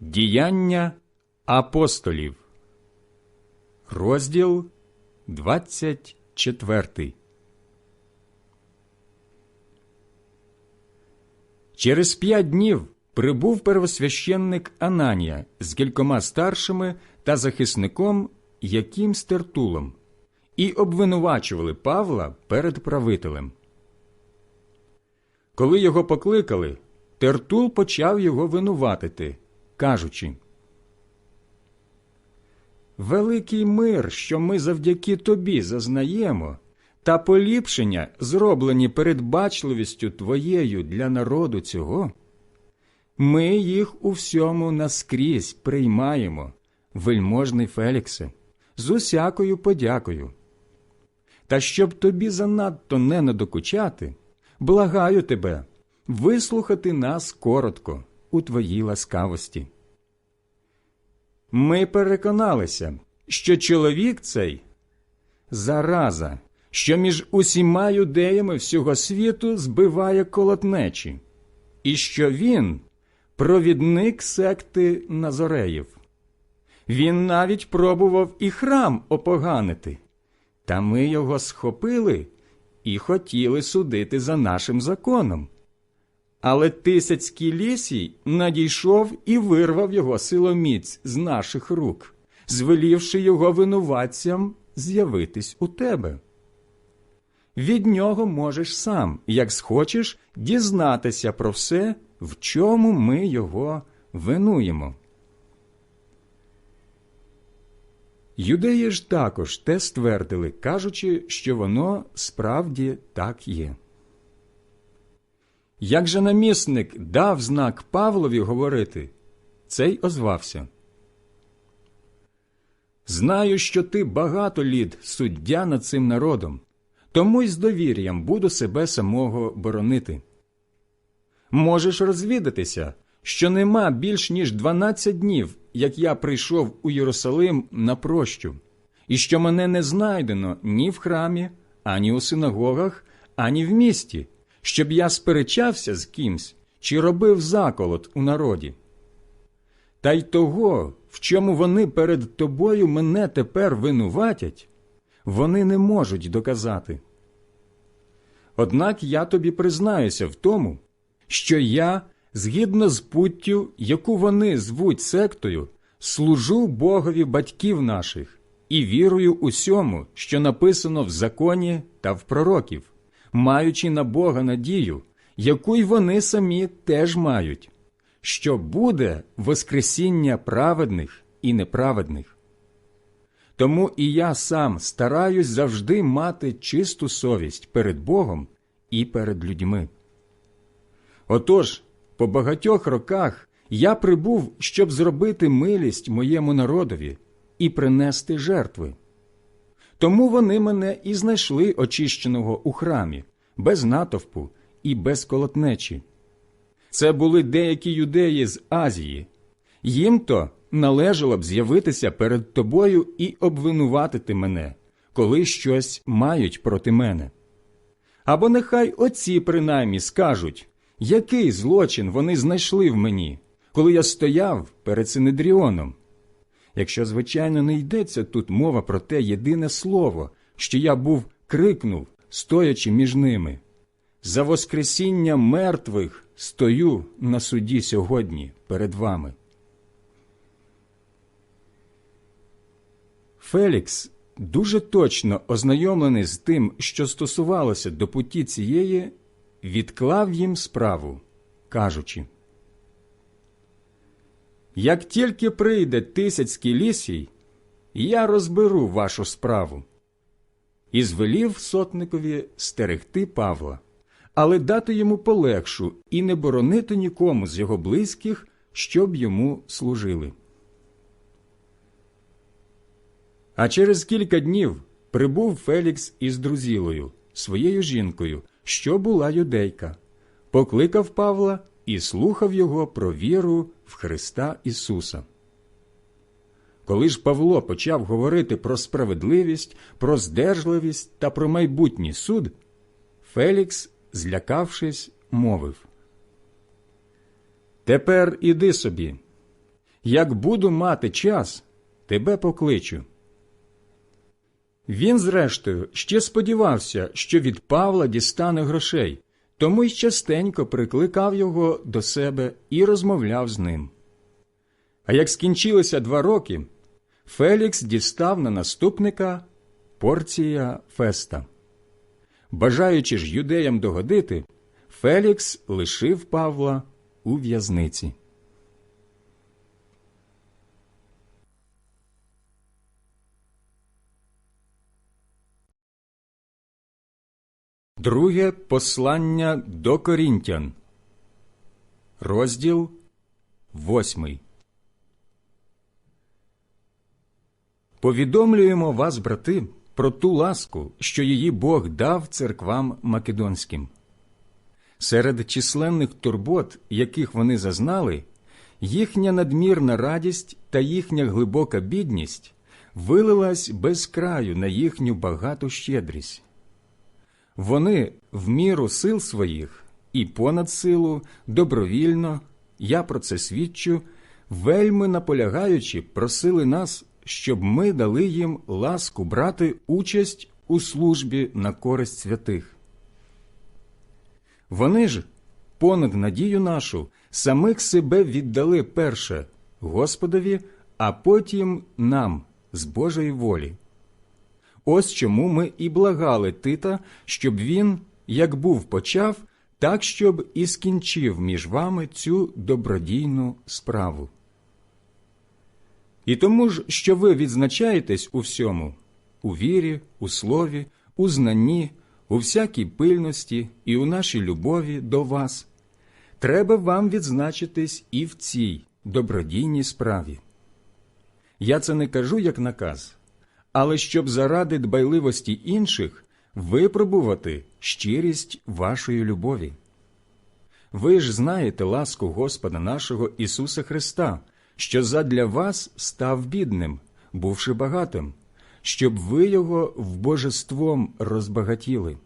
Діяння апостолів, розділ 24. Через п'ять днів прибув первосвященник Ананія з кількома старшими та захисником Яким Стертулом і обвинувачували Павла перед правителем. Коли його покликали, Тертул почав його винуватити, кажучи Великий мир, що ми завдяки тобі зазнаємо, та поліпшення, зроблені передбачливістю твоєю для народу цього, ми їх у всьому наскрізь приймаємо, вельможний Феліксе, з усякою подякою. Та щоб тобі занадто не надокучати, благаю тебе вислухати нас коротко у твоїй ласкавості. Ми переконалися, що чоловік цей зараза, що між усіма юдеями всього світу збиває колотнечі, і що він провідник секти Назореїв. Він навіть пробував і храм опоганити, та ми його схопили і хотіли судити за нашим законом. Але тисяцький лісій надійшов і вирвав його силоміць з наших рук, звелівши його винуватцям з'явитись у тебе. Від нього можеш сам, як схочеш, дізнатися про все, в чому ми його винуємо. Юдеї ж також те ствердили, кажучи, що воно справді так є. Як же намісник дав знак Павлові говорити, цей озвався. Знаю, що ти багато літ суддя над цим народом, тому й з довір'ям буду себе самого боронити. Можеш розвідатися, що нема більш ніж дванадцять днів, як я прийшов у Єрусалим на прощу, і що мене не знайдено ні в храмі, ані у синагогах, ані в місті, щоб я сперечався з кимсь чи робив заколот у народі. Та й того, в чому вони перед тобою мене тепер винуватять, вони не можуть доказати. Однак я тобі признаюся в тому, що я, згідно з путтю, яку вони звуть сектою, служу Богові батьків наших і вірую усьому, що написано в законі та в пророків, маючи на Бога надію, яку й вони самі теж мають, що буде Воскресіння праведних і неправедних. Тому і я сам стараюсь завжди мати чисту совість перед Богом і перед людьми. Отож, по багатьох роках я прибув, щоб зробити милість моєму народові і принести жертви. Тому вони мене і знайшли очищеного у храмі, без натовпу і без колотнечі. Це були деякі юдеї з Азії. Їм то належало б з'явитися перед тобою і обвинуватити мене, коли щось мають проти мене. Або нехай оці принаймні скажуть, який злочин вони знайшли в мені, коли я стояв перед Синедріоном. Якщо, звичайно, не йдеться тут мова про те єдине слово, що я був крикнув, стоячи між ними. За Воскресіння мертвих стою на суді сьогодні перед вами. Фелікс, дуже точно ознайомлений з тим, що стосувалося до путі цієї, відклав їм справу, кажучи Як тільки прийде тисяцький лісій, я розберу вашу справу. І звелів сотникові стерегти Павла, але дати йому полегшу і не боронити нікому з його близьких, щоб йому служили. А через кілька днів прибув Фелікс із друзілою, своєю жінкою, що була юдейка, покликав Павла і слухав його про віру в Христа Ісуса. Коли ж Павло почав говорити про справедливість, про здержливість та про майбутній суд, Фелікс, злякавшись, мовив Тепер іди собі. Як буду мати час, тебе покличу. Він, зрештою, ще сподівався, що від Павла дістане грошей, тому й частенько прикликав його до себе і розмовляв з ним. А як скінчилися два роки, Фелікс дістав на наступника порція феста. Бажаючи ж юдеям догодити, Фелікс лишив Павла у в'язниці. Друге послання до Корінтян, розділ восьмий. Повідомлюємо вас, брати, про ту ласку, що її Бог дав церквам македонським. Серед численних турбот, яких вони зазнали, їхня надмірна радість та їхня глибока бідність вилилась без краю на їхню багату щедрість. Вони в міру сил своїх і понад силу добровільно, я про це свідчу, вельми наполягаючи, просили нас, щоб ми дали їм ласку брати участь у службі на користь святих. Вони ж, понад надію нашу, самих себе віддали перше Господові, а потім нам з Божої волі. Ось чому ми і благали Тита, щоб він, як був почав, так щоб і скінчив між вами цю добродійну справу. І тому ж, що ви відзначаєтесь у всьому у вірі, у слові, у знанні, у всякій пильності і у нашій любові до вас, треба вам відзначитись і в цій добродійній справі. Я це не кажу як наказ але щоб заради дбайливості інших випробувати щирість вашої любові. Ви ж знаєте ласку Господа нашого Ісуса Христа, що задля вас став бідним, бувши багатим, щоб ви його в божеством розбагатіли.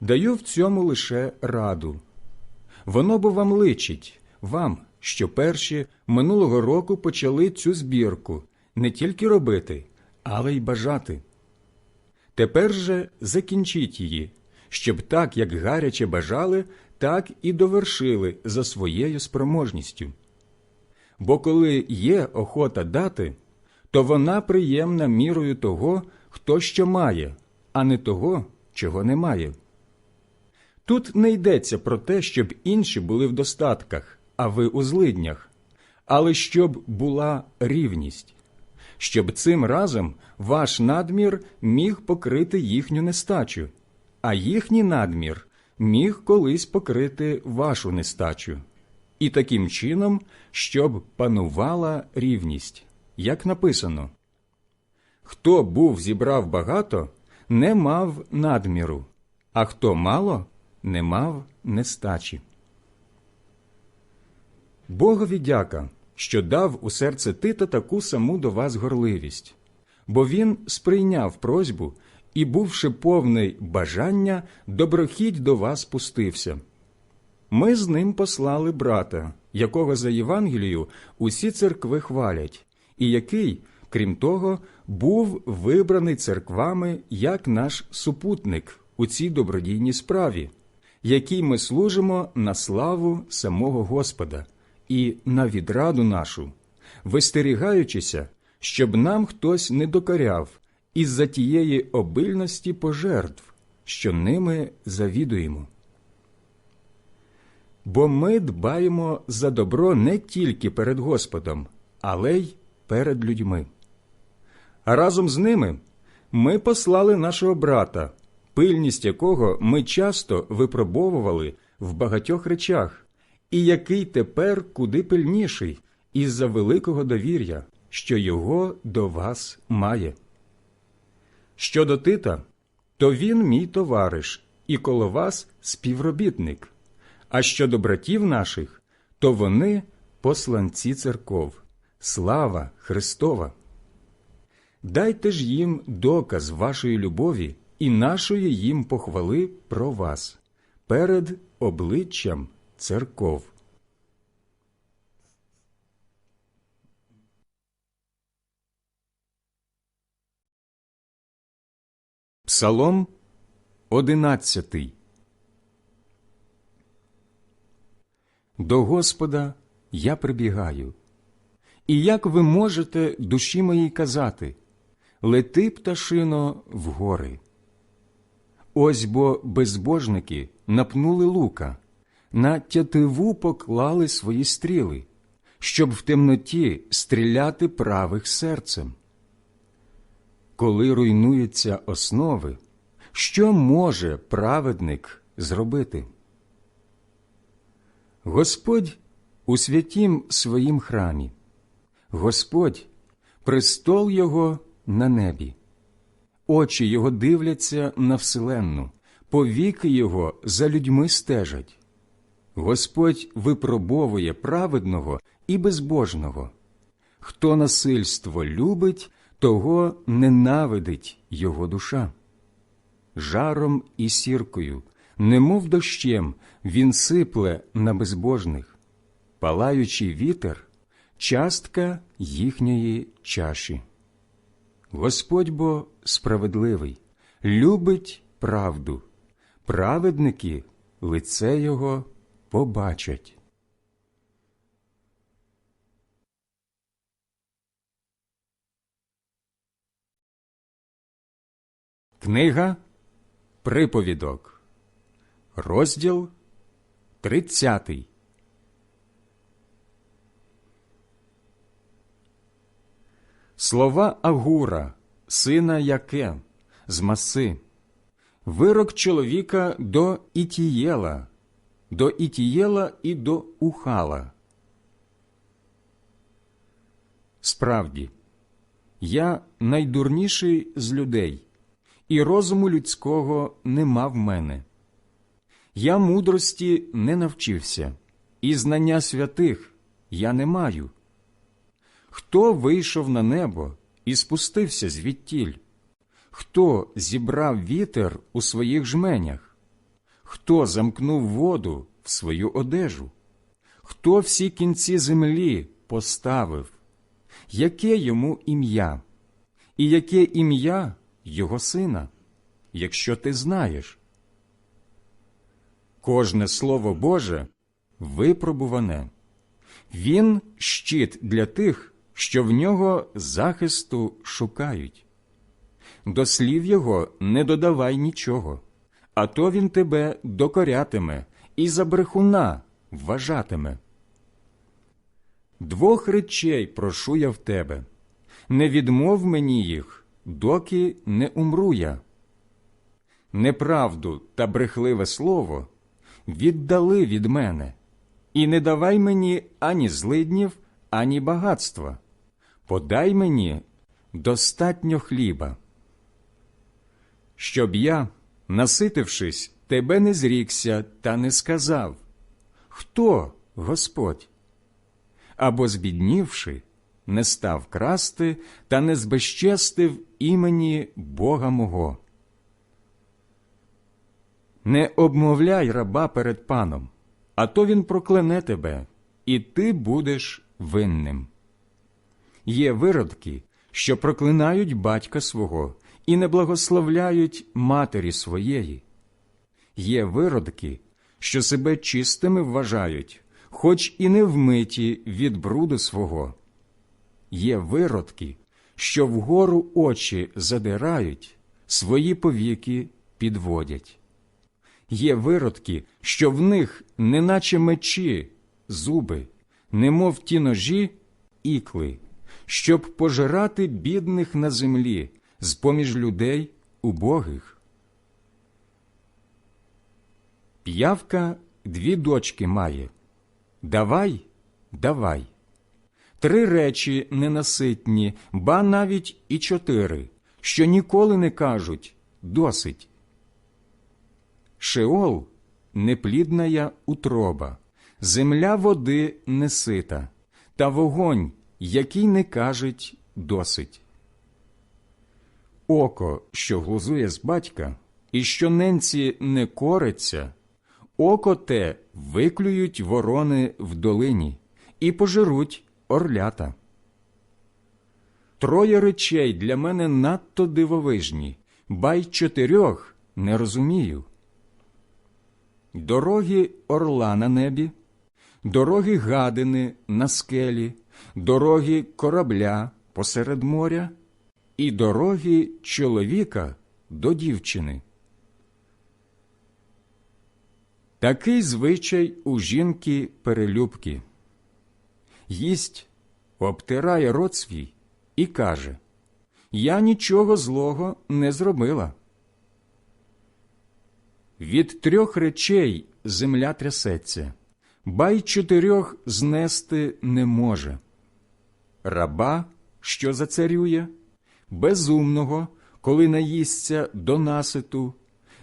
Даю в цьому лише раду. Воно бо вам личить, вам, що перші минулого року почали цю збірку не тільки робити, але й бажати. Тепер же закінчіть її, щоб так, як гаряче бажали, так і довершили за своєю спроможністю. Бо коли є охота дати, то вона приємна мірою того, хто що має, а не того, чого немає. Тут не йдеться про те, щоб інші були в достатках, а ви у злиднях, але щоб була рівність щоб цим разом ваш надмір міг покрити їхню нестачу, а їхній надмір міг колись покрити вашу нестачу, і таким чином, щоб панувала рівність, як написано. Хто був зібрав багато, не мав надміру, а хто мало, не мав нестачі. Богові дяка що дав у серце Тита таку саму до вас горливість, бо він сприйняв просьбу і, бувши повний бажання, доброхідь до вас пустився. Ми з ним послали брата, якого за Євангелію усі церкви хвалять, і який, крім того, був вибраний церквами як наш супутник у цій добродійній справі, якій ми служимо на славу самого Господа і на відраду нашу, вистерігаючися, щоб нам хтось не докоряв із за тієї обильності пожертв, що ними завідуємо. Бо ми дбаємо за добро не тільки перед Господом, але й перед людьми. А разом з ними ми послали нашого брата, пильність якого ми часто випробовували в багатьох речах, і який тепер куди пильніший із-за великого довір'я, що його до вас має. Щодо Тита, то він мій товариш і коло вас співробітник, а щодо братів наших, то вони посланці церков, слава Христова. Дайте ж їм доказ вашої любові і нашої їм похвали про вас перед обличчям церков. Псалом одинадцятий До Господа я прибігаю. І як ви можете душі моїй казати Лети, пташино, в гори. Ось бо безбожники напнули лука, на тятиву поклали свої стріли, щоб в темноті стріляти правих серцем. Коли руйнуються основи, що може праведник зробити? Господь у святім своїм храмі, Господь престол Його на небі, очі Його дивляться на вселенну, повіки Його за людьми стежать. Господь випробовує праведного і безбожного. Хто насильство любить, того ненавидить його душа. Жаром і сіркою, немов дощем, він сипле на безбожних, палаючий вітер частка їхньої чаші. Господь бо справедливий, любить правду, праведники лице Його побачать. Книга Приповідок, розділ тридцятий. Слова Агура, сина Яке, з маси, вирок чоловіка до Ітієла, до Ітієла і до Ухала. Справді, я найдурніший з людей, і розуму людського нема в мене. Я мудрості не навчився, і знання святих я не маю. Хто вийшов на небо і спустився звідтіль? Хто зібрав вітер у своїх жменях? Хто замкнув воду в свою одежу? Хто всі кінці землі поставив? Яке йому ім'я? І яке ім'я його сина, якщо ти знаєш? Кожне слово Боже випробуване. Він щит для тих, що в нього захисту шукають. До слів його не додавай нічого, а то він тебе докорятиме і за брехуна вважатиме. Двох речей прошу я в тебе не відмов мені їх, доки не умру я. Неправду та брехливе слово віддали від мене, і не давай мені ані злиднів, ані багатства подай мені достатньо хліба, щоб я, наситившись, тебе не зрікся та не сказав Хто Господь? Або, збіднівши, не став красти та не збезчестив імені Бога мого. Не обмовляй раба перед паном, а то він проклене тебе, і ти будеш винним. Є виродки, що проклинають батька свого і не благословляють матері своєї. Є виродки, що себе чистими вважають, хоч і не вмиті від бруду свого. Є виродки, що вгору очі задирають, свої повіки підводять. Є виродки, що в них, неначе мечі, зуби, немов ті ножі, ікли щоб пожирати бідних на землі з поміж людей убогих. П'явка дві дочки має Давай, давай. Три речі ненаситні, ба навіть і чотири, що ніколи не кажуть досить. Шеол неплідная утроба, земля води несита, та вогонь який не кажуть досить. Око, що глузує з батька, і що ненці не кориться, око те виклюють ворони в долині і пожируть орлята. Троє речей для мене надто дивовижні, бай чотирьох не розумію. Дороги орла на небі, дороги гадини на скелі, дороги корабля посеред моря і дороги чоловіка до дівчини. Такий звичай у жінки перелюбки. Їсть, обтирає рот свій і каже Я нічого злого не зробила. Від трьох речей земля трясеться, бай чотирьох знести не може. Раба, що зацарює, безумного, коли наїсться до наситу,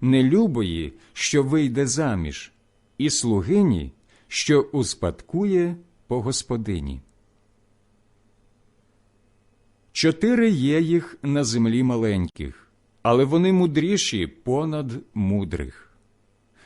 нелюбої, що вийде заміж, і слугині, що успадкує по господині. Чотири є їх на землі маленьких, але вони мудріші понад мудрих.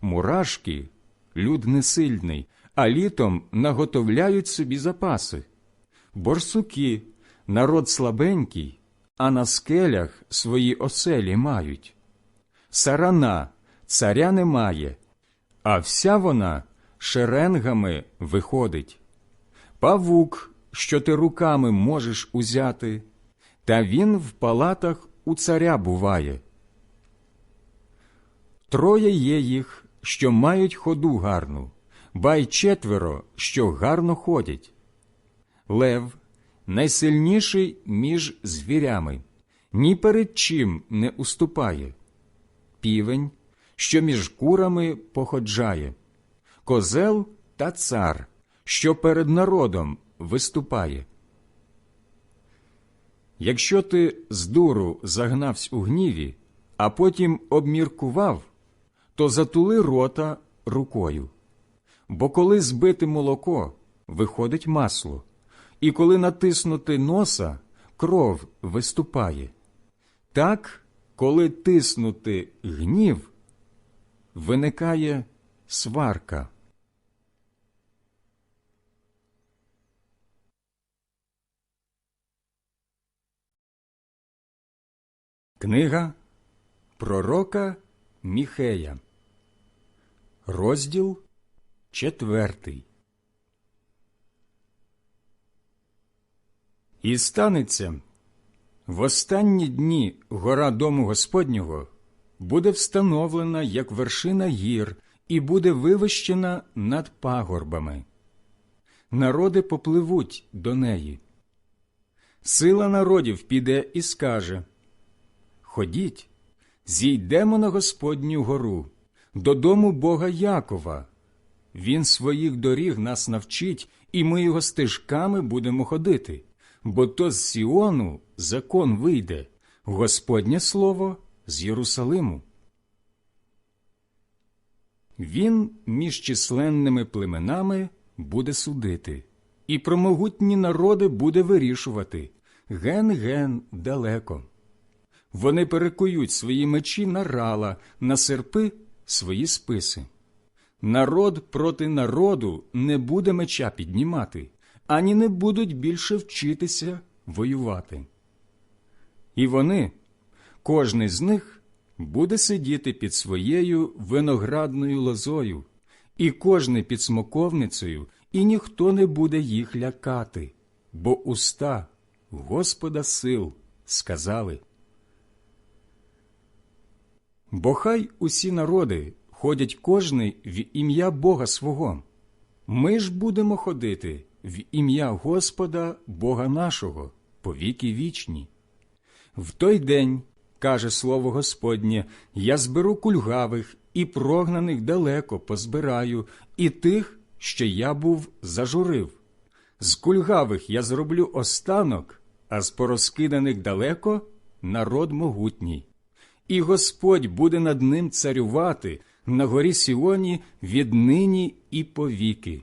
Мурашки люд несильний, а літом наготовляють собі запаси. Борсуки народ слабенький, а на скелях свої оселі мають. Сарана царя немає, а вся вона шеренгами виходить. Павук, що ти руками можеш узяти, та він в палатах у царя буває. Троє є їх, що мають ходу гарну, бай четверо, що гарно ходять. Лев найсильніший між звірями, ні перед чим не уступає. Півень, що між курами походжає, козел та цар, що перед народом виступає. Якщо ти з дуру загнавсь у гніві, а потім обміркував, то затули рота рукою. Бо коли збити молоко, виходить масло, і коли натиснути носа, кров виступає. Так, коли тиснути гнів, виникає сварка. Книга Пророка Міхея, розділ четвертий. І станеться в останні дні гора дому Господнього буде встановлена як вершина гір і буде вивищена над пагорбами. Народи попливуть до неї. Сила народів піде і скаже Ходіть, зійдемо на Господню гору, додому Бога Якова. Він своїх доріг нас навчить, і ми його стежками будемо ходити, бо то з Сіону закон вийде, Господнє слово з Єрусалиму. Він між численними племенами буде судити, і про могутні народи буде вирішувати ген-ген далеко. Вони перекують свої мечі на рала, на серпи свої списи. Народ проти народу не буде меча піднімати, ані не будуть більше вчитися воювати. І вони, кожний з них, буде сидіти під своєю виноградною лозою, і кожний під смоковницею, і ніхто не буде їх лякати, бо уста Господа сил сказали. Бо хай усі народи ходять кожний в ім'я Бога свого. Ми ж будемо ходити в ім'я Господа Бога нашого по віки вічні. В той день, каже слово Господнє, я зберу кульгавих і прогнаних далеко позбираю, і тих, що я був зажурив. З кульгавих я зроблю останок, а з порозкиданих далеко народ могутній і Господь буде над ним царювати на горі Сіоні віднині і повіки.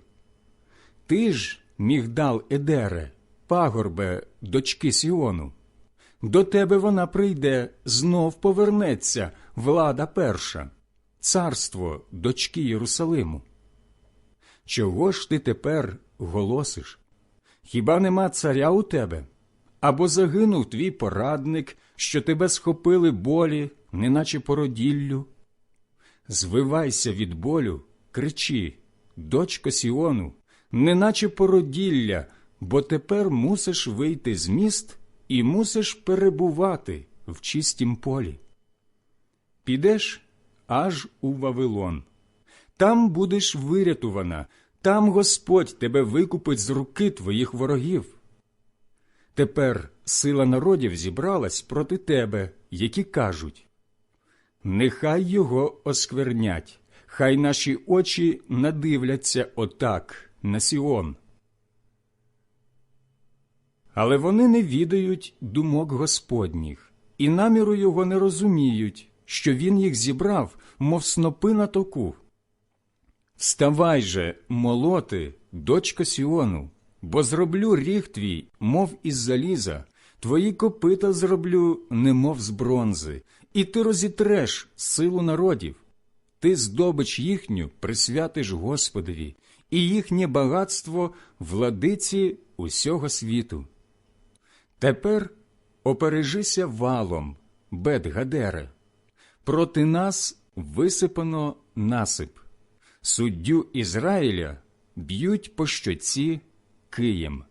Ти ж, мігдал Едере, пагорбе, дочки Сіону, до тебе вона прийде, знов повернеться влада перша, царство дочки Єрусалиму. Чого ж ти тепер голосиш? Хіба нема царя у тебе? або загинув твій порадник, що тебе схопили болі, неначе породіллю. Звивайся від болю, кричи, дочко Сіону, неначе породілля, бо тепер мусиш вийти з міст і мусиш перебувати в чистім полі. Підеш аж у Вавилон. Там будеш вирятувана, там Господь тебе викупить з руки твоїх ворогів. Тепер сила народів зібралась проти тебе, які кажуть Нехай його осквернять, хай наші очі надивляться отак на Сіон. Але вони не відають думок Господніх, і наміру його не розуміють, що він їх зібрав, мов снопи на току. Вставай же, молоти, дочко Сіону, бо зроблю ріг твій, мов із заліза, твої копита зроблю, немов з бронзи, і ти розітреш силу народів. Ти здобич їхню присвятиш Господові, і їхнє багатство владиці усього світу. Тепер опережися валом, Бет-Гадере. Проти нас висипано насип. Суддю Ізраїля б'ють по щоці Києм.